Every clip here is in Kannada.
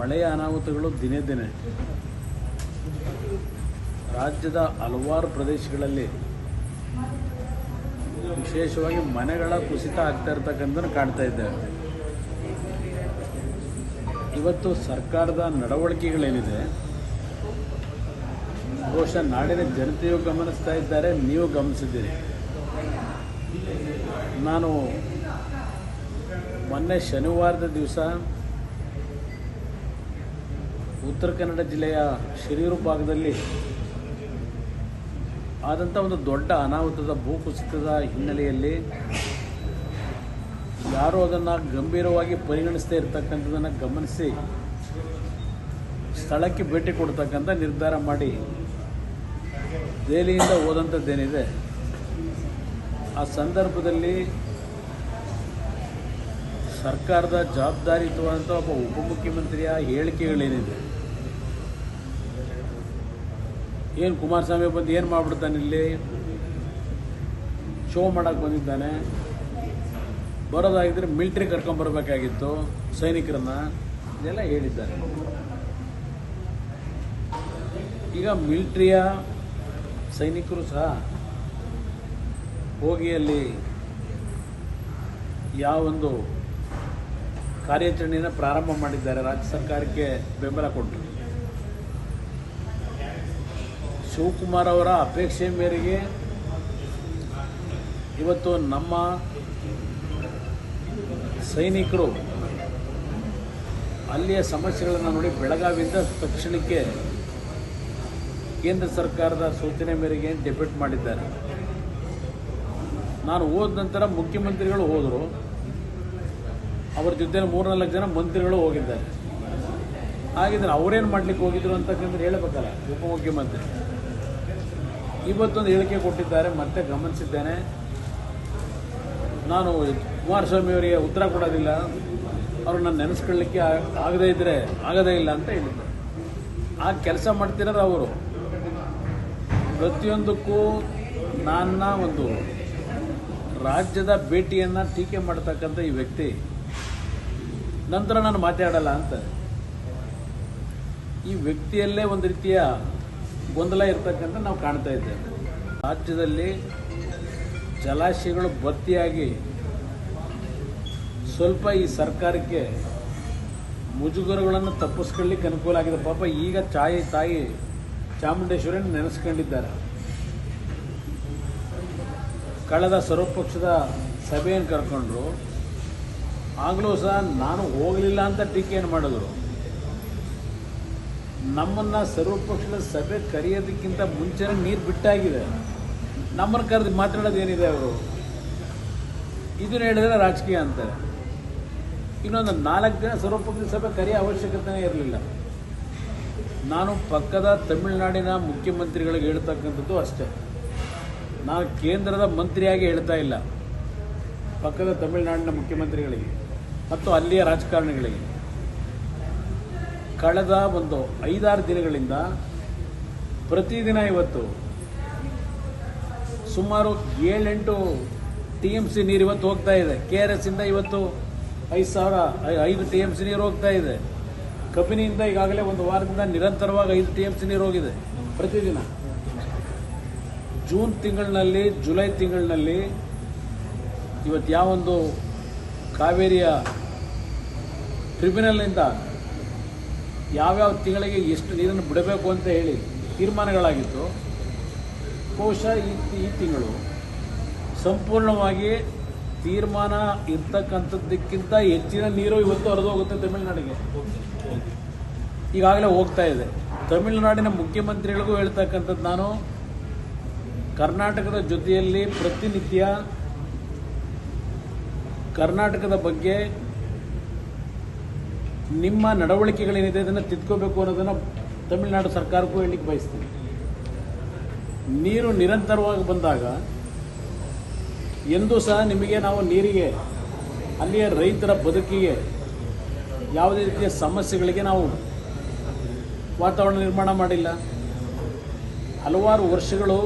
ಮಳೆಯ ಅನಾಹುತಗಳು ದಿನೇ ದಿನೇ. ರಾಜ್ಯದ ಹಲವಾರು ಪ್ರದೇಶಗಳಲ್ಲಿ ವಿಶೇಷವಾಗಿ ಮನೆಗಳ ಕುಸಿತ ಆಗ್ತಾ ಇರ್ತಕ್ಕಂಥದ್ದು ಕಾಣ್ತಾ ಇದ್ದೇವೆ ಇವತ್ತು ಸರ್ಕಾರದ ನಡವಳಿಕೆಗಳೇನಿದೆ? ಬಹುಶಃ ನಾಡಿನ ಜನತೆಯು ಗಮನಿಸ್ತಾ ಇದ್ದಾರೆ, ನೀವು ಗಮನಿಸಿದ್ದೀರಿ. ನಾನು ಮೊನ್ನೆ ಶನಿವಾರದ ದಿವಸ ಉತ್ತರ ಕನ್ನಡ ಜಿಲ್ಲೆಯ ಶಿರೂರು ಭಾಗದಲ್ಲಿ ಆದಂಥ ಒಂದು ದೊಡ್ಡ ಅನಾಹುತದ ಭೂಕುಸಿತದ ಹಿನ್ನೆಲೆಯಲ್ಲಿ ಯಾರೂ ಅದನ್ನು ಗಂಭೀರವಾಗಿ ಪರಿಗಣಿಸದೇ ಇರತಕ್ಕಂಥದ್ದನ್ನು ಗಮನಿಸಿ ಸ್ಥಳಕ್ಕೆ ಭೇಟಿ ಕೊಡ್ತಕ್ಕಂಥ ನಿರ್ಧಾರ ಮಾಡಿ ದೆಹಲಿಯಿಂದ ಹೋದಂಥದ್ದೇನಿದೆ, ಆ ಸಂದರ್ಭದಲ್ಲಿ ಸರ್ಕಾರದ ಜವಾಬ್ದಾರಿಯುತವಾದಂಥ ಒಬ್ಬ ಉಪಮುಖ್ಯಮಂತ್ರಿಯ ಹೇಳಿಕೆಗಳೇನಿದೆ ಏನು ಕುಮಾರಸ್ವಾಮಿ ಬಂದು ಏನು ಮಾಡ್ಬಿಡ್ತಾನೆ ಇಲ್ಲಿ? ಶೋ ಮಾಡೋಕ್ಕೆ ಬಂದಿದ್ದಾನೆ. ಬರೋದಾಗಿದ್ದರೆ ಮಿಲ್ಟ್ರಿ ಕರ್ಕೊಂಬರ್ಬೇಕಾಗಿತ್ತು ಸೈನಿಕರನ್ನ. ಇದೆಲ್ಲ ಹೇಳಿದ್ದಾರೆ. ಈಗ ಮಿಲ್ಟ್ರಿಯ ಸೈನಿಕರು ಸಹ ಹೋಗಿ ಅಲ್ಲಿ ಯಾವೊಂದು ಕಾರ್ಯಾಚರಣೆಯನ್ನು ಪ್ರಾರಂಭ ಮಾಡಿದ್ದಾರೆ ರಾಜ್ಯ ಸರ್ಕಾರಕ್ಕೆ ಬೆಂಬಲ ಕೊಟ್ಟರು ಶಿವಕುಮಾರ್ ಅವರ ಅಪೇಕ್ಷೆ ಮೇರೆಗೆ ಇವತ್ತು ನಮ್ಮ ಸೈನಿಕರು ಅಲ್ಲಿಯ ಸಮಸ್ಯೆಗಳನ್ನು ನೋಡಿ ಬೆಳಗಾವಿಯಿಂದ ತಕ್ಷಣಕ್ಕೆ ಕೇಂದ್ರ ಸರ್ಕಾರದ ಸೂಚನೆ ಮೇರೆಗೆ ಡೆಬ್ಯೂಟ್ ಮಾಡಿದ್ದಾರೆ. ನಾನು ಹೋದ ನಂತರ ಮುಖ್ಯಮಂತ್ರಿಗಳು ಹೋದರು. ಅವ್ರ ಜೊತೆ ಮೂರ್ನಾಲ್ಕು ಜನ ಮಂತ್ರಿಗಳು ಹೋಗಿದ್ದಾರೆ. ಹಾಗಿದ್ರೆ ಅವರೇನು ಮಾಡ್ಲಿಕ್ಕೆ ಹೋಗಿದ್ರು ಅಂತಕ್ಕಂದ್ರೆ ಹೇಳಬೇಕಲ್ಲ, ಉಪಮುಖ್ಯಮಂತ್ರಿ. ಇವತ್ತೊಂದು ಹೇಳಿಕೆ ಕೊಟ್ಟಿದ್ದಾರೆ, ಮತ್ತೆ ಗಮನಿಸಿದ್ದೇನೆ. ನಾನು ಕುಮಾರಸ್ವಾಮಿ ಅವರಿಗೆ ಉತ್ತರ ಕೊಡೋದಿಲ್ಲ. ಅವ್ರನ್ನ ನೆನೆಸ್ಕೊಳ್ಳಿಕ್ಕೆ ಆ- ಆಗದೇ ಇದ್ದರೆ ಆಗದೇ ಇಲ್ಲ ಅಂತ ಹೇಳಿದ್ದೆ ಆ ಕೆಲಸ ಮಾಡ್ತಿರೋದು ಅವರು. ಪ್ರತಿಯೊಂದಕ್ಕೂ ನನ್ನ ಒಂದು ರಾಜ್ಯದ ಭೇಟಿಯನ್ನು ಟೀಕೆ ಮಾಡ್ತಕ್ಕಂಥ ಈ ವ್ಯಕ್ತಿ ನಂತರ ನಾನು ಮಾತಾಡಲ್ಲ ಅಂತ. ಈ ವ್ಯಕ್ತಿಯಲ್ಲೇ ಒಂದು ರೀತಿಯ ಗೊಂದಲ ಇರ್ತಕ್ಕಂಥ ನಾವು ಕಾಣ್ತಾ ಇದ್ದೇವೆ. ರಾಜ್ಯದಲ್ಲಿ ಜಲಾಶಯಗಳು ಭರ್ತಿಯಾಗಿ ಸ್ವಲ್ಪ ಈ ಸರ್ಕಾರಕ್ಕೆ ಮುಜುಗರಗಳನ್ನು ತಪ್ಪಿಸ್ಕೊಳ್ಳಿಕ್ಕೆ ಅನುಕೂಲ ಆಗಿದೆ. ಪಾಪ ಈಗ ಚಾಯಿ ತಾಯಿ ಚಾಮುಂಡೇಶ್ವರಿನ ನೆನೆಸ್ಕೊಂಡಿದ್ದಾರೆ. ಕಳೆದ ಸರ್ವಪಕ್ಷದ ಸಭೆಯನ್ನು ಕರ್ಕೊಂಡ್ರು. ಆಗಲೂ ಸಹ ನಾನು ಹೋಗಲಿಲ್ಲ ಅಂತ ಟೀಕೆಯನ್ನು ಮಾಡಿದ್ರು. ನಮ್ಮನ್ನು ಸರ್ವಪಕ್ಷದ ಸಭೆ ಕರೆಯೋದಕ್ಕಿಂತ ಮುಂಚೆನೇ ನೀರು ಬಿಟ್ಟಾಗಿದೆ. ನಮ್ಮನ್ನು ಕರೆದು ಮಾತಾಡೋದು ಏನಿದೆ ಅವರು? ಇದನ್ನು ಹೇಳಿದ್ರೆ ರಾಜಕೀಯ ಅಂತಾರೆ ಇನ್ನೊಂದು ನಾಲ್ಕು ದಿನ ಸರ್ವಪಕ್ಷದ ಸಭೆ ಕರೆಯೋ ಅವಶ್ಯಕತೆನೇ ಇರಲಿಲ್ಲ. ನಾನು ಪಕ್ಕದ ತಮಿಳುನಾಡಿನ ಮುಖ್ಯಮಂತ್ರಿಗಳಿಗೆ ಹೇಳ್ತಕ್ಕಂಥದ್ದು ಅಷ್ಟೇ. ನಾನು ಕೇಂದ್ರದ ಮಂತ್ರಿಯಾಗಿ ಹೇಳ್ತಾ ಇಲ್ಲ. ಪಕ್ಕದ ತಮಿಳುನಾಡಿನ ಮುಖ್ಯಮಂತ್ರಿಗಳಿಗೆ. ಮತ್ತು ಅಲ್ಲಿಯ ರಾಜಕಾರಣಿಗಳಿಗೆ. ಕಳೆದ ಒಂದು ಐದಾರು ದಿನಗಳಿಂದ ಪ್ರತಿದಿನ ಇವತ್ತು ಸುಮಾರು ಏಳೆಂಟು ಟಿ ಎಂ ಸಿ ನೀರು ಇವತ್ತು ಹೋಗ್ತಾ ಇದೆ. ಕೆ ಆರ್ ಎಸ್ ಇಂದ ಇವತ್ತು ಐದು ಸಾವಿರ, ಐದು ಟಿ ಎಂ ಸಿ ನೀರು ಹೋಗ್ತಾ ಇದೆ. ಕಬಿನಿಯಿಂದ ಈಗಾಗಲೇ ಒಂದು ವಾರದಿಂದ ನಿರಂತರವಾಗಿ ಐದು ಟಿ ಎಂ ಸಿ ನೀರು ಹೋಗಿದೆ ಪ್ರತಿದಿನ ಜೂನ್ ತಿಂಗಳಿನಲ್ಲಿ, ಜುಲೈ ತಿಂಗಳಿನಲ್ಲಿ ಇವತ್ತು ಯಾವೊಂದು ಕಾವೇರಿಯ ಟ್ರಿಬ್ಯುನಲ್ನಿಂದ ಯಾವ್ಯಾವ ತಿಂಗಳಿಗೆ ಎಷ್ಟು ನೀರನ್ನು ಬಿಡಬೇಕು ಅಂತ ಹೇಳಿ ತೀರ್ಮಾನಗಳಾಗಿತ್ತು. ಬಹುಶಃ ಈ ಈ ತಿಂಗಳು ಸಂಪೂರ್ಣವಾಗಿ ತೀರ್ಮಾನ ಇರ್ತಕ್ಕಂಥದ್ದಕ್ಕಿಂತ ಹೆಚ್ಚಿನ ನೀರು ಇವತ್ತು ಹರಿದು ಹೋಗುತ್ತೆ ತಮಿಳುನಾಡಿಗೆ. ಈಗಾಗಲೇ ಹೋಗ್ತಾ ಇದೆ. ತಮಿಳುನಾಡಿನ ಮುಖ್ಯಮಂತ್ರಿಗಳಿಗೂ ಹೇಳ್ತಕ್ಕಂಥದ್ದು ನಾನು, ಕರ್ನಾಟಕದ ಜೊತೆಯಲ್ಲಿ ಪ್ರತಿನಿತ್ಯ ಕರ್ನಾಟಕದ ಬಗ್ಗೆ ನಿಮ್ಮ ನಡವಳಿಕೆಗಳೇನಿದೆ ಅದನ್ನು ತಿದ್ಕೋಬೇಕು ಅನ್ನೋದನ್ನು ತಮಿಳುನಾಡು ಸರ್ಕಾರಕ್ಕೂ ಹೇಳಲಿಕ್ಕೆ ಬಯಸ್ತೀನಿ. ನೀರು ನಿರಂತರವಾಗಿ ಬಂದಾಗ ಎಂದೂ ಸಹ ನಿಮಗೆ ನಾವು ನೀರಿಗೆ, ಅಲ್ಲಿಯ ರೈತರ ಬದುಕಿಗೆ ಯಾವುದೇ ರೀತಿಯ ಸಮಸ್ಯೆಗಳಿಗೆ ನಾವು ವಾತಾವರಣ ನಿರ್ಮಾಣ ಮಾಡಿಲ್ಲ. ಹಲವಾರು ವರ್ಷಗಳು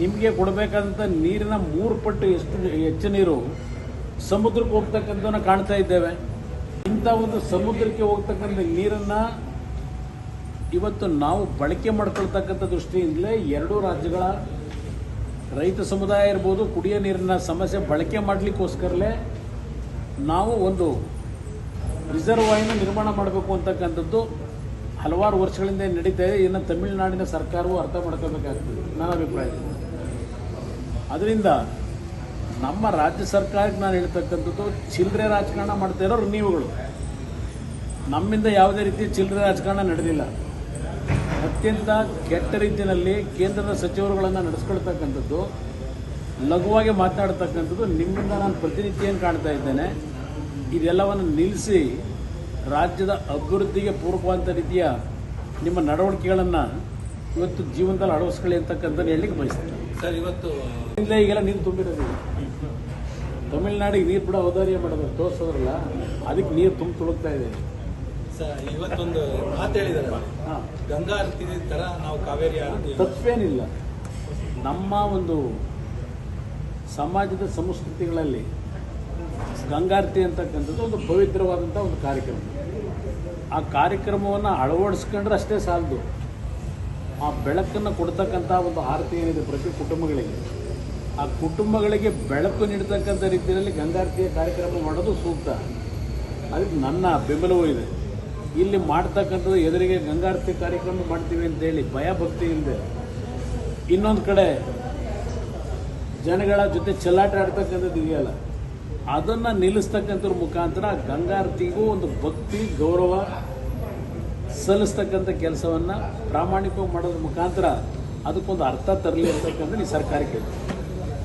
ನಿಮಗೆ ಕೊಡಬೇಕಾದಂಥ ನೀರಿನ ಮೂರು ಪಟ್ಟು ಎಷ್ಟು ಹೆಚ್ಚು ನೀರು ಸಮುದ್ರಕ್ಕೆ ಹೋಗ್ತಕ್ಕಂಥವನ್ನ ಕಾಣ್ತಾ ಇದ್ದೇವೆ. ಇಂಥ ಒಂದು ಸಮುದ್ರಕ್ಕೆ ಹೋಗ್ತಕ್ಕಂಥ ನೀರನ್ನು ಇವತ್ತು ನಾವು ಬಳಕೆ ಮಾಡ್ಕೊಳ್ತಕ್ಕಂಥ ದೃಷ್ಟಿಯಿಂದಲೇ ಎರಡೂ ರಾಜ್ಯಗಳ ರೈತ ಸಮುದಾಯ ಇರ್ಬೋದು, ಕುಡಿಯೋ ನೀರಿನ ಸಮಸ್ಯೆ ಬಳಕೆ ಮಾಡಲಿಕ್ಕೋಸ್ಕರಲೇ ನಾವು ಒಂದು ರಿಸರ್ವಾಯನ್ನು ನಿರ್ಮಾಣ ಮಾಡಬೇಕು ಅಂತಕ್ಕಂಥದ್ದು ಹಲವಾರು ವರ್ಷಗಳಿಂದ ನಡೀತಾ ಇದೆ. ಇನ್ನು ತಮಿಳುನಾಡಿನ ಸರ್ಕಾರವು ಅರ್ಥ ಮಾಡ್ಕೋಬೇಕಾಗ್ತದೆ ನನ್ನ ಅಭಿಪ್ರಾಯ. ಅದರಿಂದ ನಮ್ಮ ರಾಜ್ಯ ಸರ್ಕಾರಕ್ಕೆ ನಾನು ಹೇಳ್ತಕ್ಕಂಥದ್ದು ಚಿಲ್ಲರೆ ರಾಜಕಾರಣ ಮಾಡ್ತಾ ಇರೋರು ನೀವುಗಳು. ನಮ್ಮಿಂದ ಯಾವುದೇ ರೀತಿ ಚಿಲ್ಲರೆ ರಾಜಕಾರಣ ನಡೆದಿಲ್ಲ. ಅತ್ಯಂತ ಕೆಟ್ಟ ರೀತಿಯಲ್ಲಿ ಕೇಂದ್ರದ ಸಚಿವರುಗಳನ್ನು ನಡೆಸ್ಕೊಳ್ತಕ್ಕಂಥದ್ದು, ಲಘುವಾಗಿ ಮಾತಾಡ್ತಕ್ಕಂಥದ್ದು, ನಿಮ್ಮಿಂದ ನಾನು ಪ್ರತಿನಿತ್ಯ ಏನು ಕಾಣ್ತಾ ಇದ್ದೇನೆ. ಇದೆಲ್ಲವನ್ನು ನಿಲ್ಲಿಸಿ ರಾಜ್ಯದ ಅಭಿವೃದ್ಧಿಗೆ ಪೂರಕವಾದಂಥ ರೀತಿಯ ನಿಮ್ಮ ನಡವಳಿಕೆಗಳನ್ನು ಇವತ್ತು ಜೀವನದಲ್ಲಿ ಅಳವಡಿಸ್ಕೊಳ್ಳಿ ಅಂತಕ್ಕಂಥದ್ದು ಹೇಳಲಿಕ್ಕೆ ಬಯಸ್ತೇನೆ. ಸರ್ ಇವತ್ತು ಇಲ್ಲೇ ಈಗೆಲ್ಲ ನೀರು ತುಂಬಿರೋದು ತಮಿಳ್ನಾಡಿಗೆ ನೀರು ಕೂಡ ಔದಾರ್ಯ ಮಾಡೋದು ತೋರಿಸೋದ್ರಲ್ಲ ಅದಕ್ಕೆ ನೀರು ತುಂಬ ತುಳುಕ್ತಾ ಇದೆ. ಸರ್ ಇವತ್ತೊಂದು ಮಾತು ಹೇಳಿದಾರೆ ಗಂಗಾ ಆರತಿ ತರ ನಾವು ಕಾವೇರಿ ತಪ್ಪೇನಿಲ್ಲ. ನಮ್ಮ ಒಂದು ಸಮಾಜದ ಸಂಸ್ಕೃತಿಗಳಲ್ಲಿ ಗಂಗಾರತಿ ಅಂತಕ್ಕಂಥದ್ದು ಒಂದು ಪವಿತ್ರವಾದಂಥ ಒಂದು ಕಾರ್ಯಕ್ರಮ. ಆ ಕಾರ್ಯಕ್ರಮವನ್ನು ಅಳವಡಿಸ್ಕೊಂಡ್ರೆ ಅಷ್ಟೇ ಸಾಲದು. ಆ ಬೆಳಕನ್ನು ಕೊಡ್ತಕ್ಕಂಥ ಒಂದು ಆರತಿ ಏನಿದೆ ಪ್ರತಿ ಕುಟುಂಬಗಳಿಗೆ. ಆ ಕುಟುಂಬಗಳಿಗೆ ಬೆಳಕು ನೀಡ್ತಕ್ಕಂಥ ರೀತಿಯಲ್ಲಿ ಗಂಗಾರತಿಯ ಕಾರ್ಯಕ್ರಮ ಮಾಡೋದು ಸೂಕ್ತ. ಅದಕ್ಕೆ ನನ್ನ ಬೆಂಬಲವೂ ಇದೆ. ಇಲ್ಲಿ ಮಾಡ್ತಕ್ಕಂಥದ್ದು ಎದುರಿಗೆ ಗಂಗಾರತಿ ಕಾರ್ಯಕ್ರಮ ಮಾಡ್ತೀವಿ ಅಂತೇಳಿ ಭಯ ಭಕ್ತಿ ಇಲ್ಲದೆ ಇನ್ನೊಂದು ಕಡೆ ಜನಗಳ ಜೊತೆ ಚೆಲ್ಲಾಟ ಆಡ್ತಕ್ಕಂಥದ್ದು ಇದೆಯಲ್ಲ ಅದನ್ನು ನಿಲ್ಲಿಸ್ತಕ್ಕಂಥವ್ರ ಮುಖಾಂತರ ಗಂಗಾರತಿಗೂ ಒಂದು ಭಕ್ತಿ, ಗೌರವ ಸಲ್ಲಿಸ್ತಕ್ಕಂಥ ಕೆಲಸವನ್ನು ಪ್ರಾಮಾಣಿಕವಾಗಿ ಮಾಡೋದ್ರ ಮುಖಾಂತರ ಅದಕ್ಕೊಂದು ಅರ್ಥ ತರಲಿ ಅಂತಕ್ಕಂಥ ಈ ಸರ್ಕಾರಕ್ಕೆ